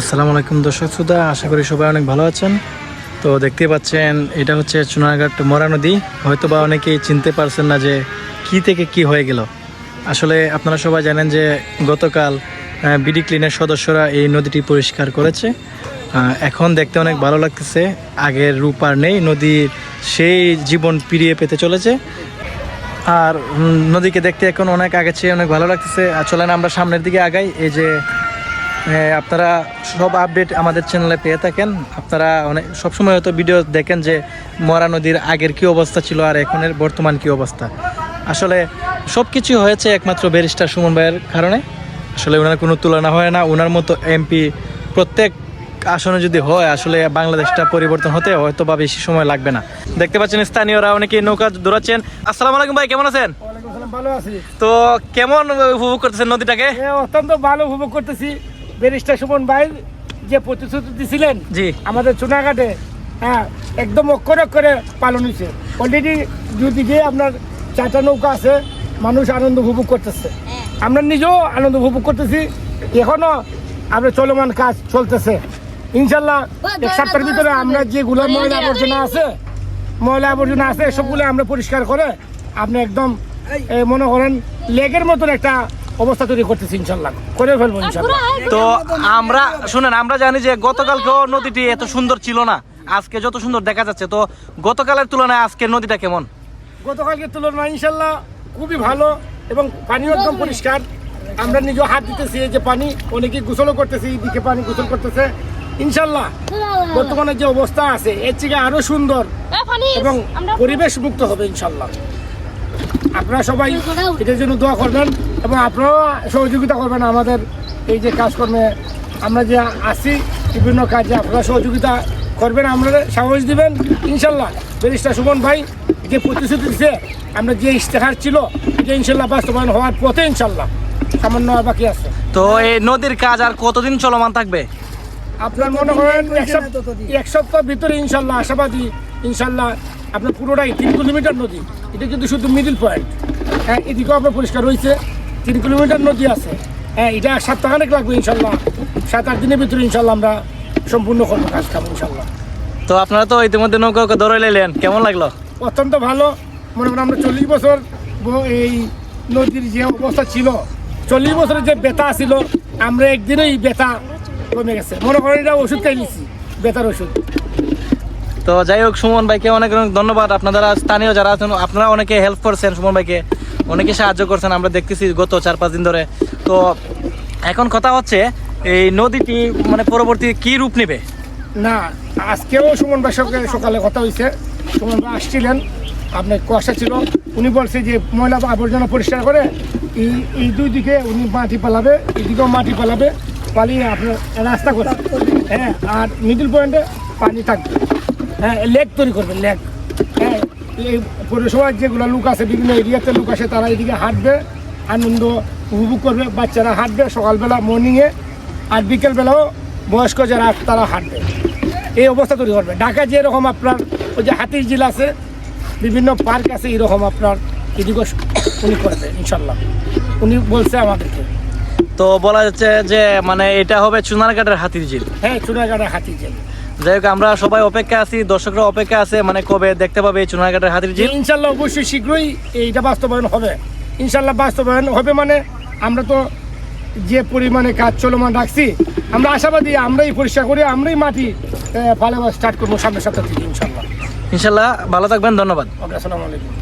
আসসালামু আলাইকুম দর্শক শ্রোতা, আশা করি সবাই অনেক ভালো আছেন। তো দেখতেই পাচ্ছেন, এটা হচ্ছে চুনাঘাট মরা নদী। হয়তো বা অনেকেই চিনতে পারছেন না যে কি থেকে কি হয়ে গেল। আসলে আপনারা সবাই জানেন যে গতকাল বিডি ক্লিনের সদস্যরা এই নদীটি পরিষ্কার করেছে। এখন দেখতে অনেক ভালো লাগতেছে, আগের রূপ আর নেই, নদীর সেই জীবন ফিরিয়ে পেতে চলেছে। আর নদীকে দেখতে এখন অনেক আগে চেয়ে অনেক ভালো লাগতেছে। আর চলেন আমরা সামনের দিকে আগাই, এই যে আপনারা সব আপডেট আমাদের চ্যানেলে পেয়ে থাকেন। আপনারা অনেক সবসময় হয়তো ভিডিও দেখেন যে মরা নদীর আগের কি অবস্থা ছিল আর এখনের বর্তমান কি অবস্থা। আসলে সব কিছু হয়েছে একমাত্র ব্যারিস্টার সুমন ভাইয়ের কারণে। আসলে ওনার কোনো তুলনা হয় না। ওনার মতো এমপি প্রত্যেক আসনে যদি হয় আসলে বাংলাদেশটা পরিবর্তন হতে হয়তো বা বেশি সময় লাগবে না। দেখতে পাচ্ছেন স্থানীয়রা অনেকে নৌকা দৌড়াচ্ছেন। আসসালাম আলাইকুম ভাই কেমন আছেন? ভালো আছি। তো কেমন উপভোগ করতেছেন নদীটাকে? অত্যন্ত ভালো উপভোগ করতেছি। ব্যারিস্টার সুমন ভাই যে প্রতিশ্রুতি দিছিলেন জি। আমাদের চুনাঘাটে হ্যাঁ একদম অক্ষরে অক্ষরে পালন হয়েছে অলরেডি দুদিকে আপনার চারটা নৌকা আছে মানুষ আনন্দ উপভোগ করতেছে। আমরা নিজেও আনন্দ উপভোগ করতেছি। এখনও আমরা চলমান কাজ চলতেছে। ইনশাল্লাহ এক সপ্তাহের ভিতরে আমরা যেগুলো ময়লা আবর্জনা আছে ময়লা আবর্জনা আছে সবগুলো আমরা পরিষ্কার করে আপনি একদম মনে করেন লেগের মতন একটা অবস্থা তৈরি করতেছি ইনশাল্লাহ করে ফেলব ইনশাল্লাহ তো আমরা শুনেন আমরা জানি যে গতকালকেও নদীটি এত সুন্দর ছিল না। আজকে যত সুন্দর দেখা যাচ্ছে তো গতকালের তুলনায় আজকের নদীটা কেমন? গতকালকে তুলনায় ইনশাল্লাহ খুবই ভালো এবং পানিও একদম পরিষ্কার। আমরা নিজেও হাত দিতেছি এই যে পানি অনেকে গোসলও করতেছি দিকে পানি গোসল করতেছে। ইনশাল্লাহ বর্তমানে যে অবস্থা আছে এর থেকে আরও সুন্দর এবং পরিবেশ মুক্ত হবে ইনশাল্লাহ আপনারা সবাই এটার জন্য দোয়া করবেন। এবং আপনারাও সহযোগিতা করবেন আমাদের এই যে কাজকর্মে। আমরা যে আসি বিভিন্ন কাজে আপনারা সহযোগিতা করবেন আমরা সাহস দিবেন। ইনশাল্লাহ ব্যারিস্টার সুমন ভাই যে প্রতিশ্রুতি দিচ্ছে আমরা যে ইশতেহার ছিল যে ইনশাল্লাহ বাস্তবায়ন হওয়ার পথে ইনশাল্লাহ সামান্য বাকি আছে। তো এই নদীর কাজ আর কতদিন চলমান থাকবে? আপনার মনে করেন এক সপ্তাহ এক সপ্তাহ ভিতরে ইনশাল্লাহ আশাবাদী ইনশাল্লাহ আপনার পুরোটাই তিন কিলোমিটার নদী। এটা কিন্তু শুধু মিডিল পয়েন্ট হ্যাঁ এদিকেও আপনার পরিষ্কার হয়েছে। তিন কিলোমিটার নদী আছে। হ্যাঁ এটা সপ্তাহখানেক লাগবে ইনশাল্লাহ। সাত আট দিনের ভিতরে ইনশাল্লাহ আমরা সম্পূর্ণ করব কাজ খাব ইনশাল্লাহ। তো আপনারা তো ইতিমধ্যে নৌকা ধরে নিলেন। কেমন লাগল? অত্যন্ত ভালো। মনে করেন আমরা চল্লিশ বছর এই নদীর যে অবস্থা ছিল চল্লিশ বছরের যে ব্যথা ছিল আমরা একদিনেই ব্যথা কমে গেছে। মনে করেন এটা ওষুধ খাই নিছি ব্যথার ওষুধ। তো যাই হোক সুমন ভাইকে অনেক অনেক ধন্যবাদ। আপনারা স্থানীয় যারা আছেন আপনারা অনেকে হেল্প করছেন সুমন ভাইকে। অনেকে সাহায্য করছেন, আমরা দেখতেছি গত চার, পাঁচ দিন ধরে। তো এখন কথা হচ্ছে, এই নদীটি মানে পরবর্তী কি রূপ নেবে? না, আজকেও সুমন ভাই সকালে কথা হয়েছে সুমন ভাই আসছিলেন আপনার কুয়াশা ছিল। উনি বলছে যে ময়লা আবর্জনা পরিষ্কার করে এই এই দুই দিকে উনি মাটি পালাবে এদিকেও মাটি পালাবে, পালিয়ে আপনার রাস্তা করে। হ্যাঁ আর মিডিল পয়েন্টে পানি থাকবে। হ্যাঁ লেক তৈরি করবে লেক হ্যাঁ এই পৌরসভার যেগুলো লোক আছে বিভিন্ন এরিয়াতে লোক আছে তারা এদিকে হাঁটবে আনন্দ উপভোগ করবে বাচ্চারা হাঁটবে সকালবেলা মর্নিংয়ে আর বিকেলবেলাও বয়স্ক যারা তারা হাঁটবে। এই অবস্থা তৈরি করবে। ঢাকা যেরকম আপনার ওই যে হাতির ঝিল আছে বিভিন্ন পার্ক আছে এরকম আপনার এদিকে উনি করবে ইনশাল্লাহ। উনি বলছে আমাদেরকে। তো বলা যাচ্ছে যে মানে এটা হবে চুনারঘাটের হাতির ঝিল। হ্যাঁ চুনারঘাটের হাতির ঝিল। যাই হোক আমরা সবাই অপেক্ষা আছি দর্শকরা অপেক্ষা আছে মানে কবে দেখতে পাবে এই চুনারঘাটের হাতির ঝিল ইনশাল্লাহ অবশ্যই শীঘ্রই এইটা বাস্তবায়ন হবে। ইনশাল্লাহ বাস্তবায়ন হবে মানে আমরা তো যে পরিমাণে কাজ চলমান রাখছি আমরা আশাবাদী আমরাই পরিষ্কার করি আমরাই মাটি ভালোভাবে স্টার্ট করব সামনের সপ্তাহ থেকে ইনশাল্লাহ। ইনশাল্লাহ ভালো থাকবেন ধন্যবাদ। ওকে আসসালামু আলাইকুম।